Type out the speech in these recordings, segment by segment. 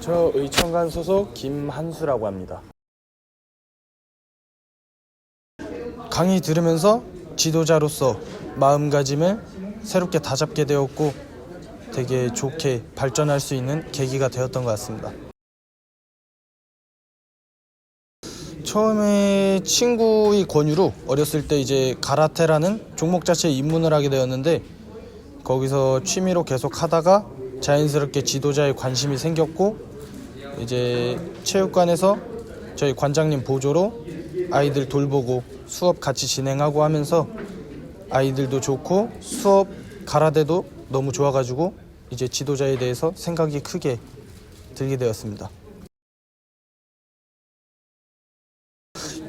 저 의천관 소속 김한수라고 합니다. 강의 들으면서 지도자로서 마음가짐을 새롭게 다잡게 되었고 되게 좋게 발전할 수 있는 계기가 되었던 것 같습니다. 처음에 친구의 권유로 어렸을 때 이제 가라테라는 종목 자체에 입문을 하게 되었는데 거기서 취미로 계속 하다가 자연스럽게 지도자에 관심이 생겼고 이제 체육관에서 저희 관장님 보조로 아이들 돌보고 수업 같이 진행하고 하면서 아이들도 좋고 수업 가라데도 너무 좋아가지고 이제 지도자에 대해서 생각이 크게 들게 되었습니다.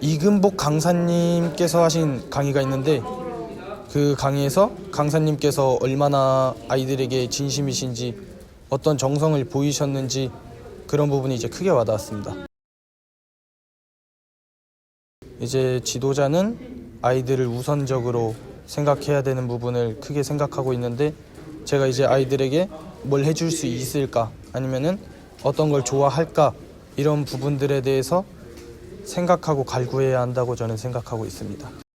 이금복 강사님께서 하신 강의가 있는데 그 강의에서 강사님께서 얼마나 아이들에게 진심이신지 어떤 정성을 보이셨는지 그런 부분이 이제 크게 와닿았습니다. 이제 지도자는 아이들을 우선적으로 생각해야 되는 부분을 크게 생각하고 있는데 제가 이제 아이들에게 뭘 해줄 수 있을까 아니면은 어떤 걸 좋아할까 이런 부분들에 대해서 생각하고 갈구해야 한다고 저는 생각하고 있습니다.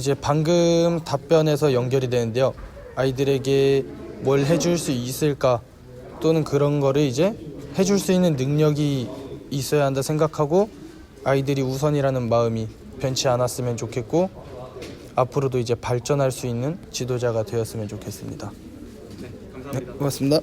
이제 방금 답변에서 연결이 되는데요. 아이들에게 뭘 해줄 수 있을까 또는 그런 거를 이제 해줄 수 있는 능력이 있어야 한다 생각하고 아이들이 우선이라는 마음이 변치 않았으면 좋겠고 앞으로도 이제 발전할 수 있는 지도자가 되었으면 좋겠습니다. 네, 네, 감사합니다. 고맙습니다.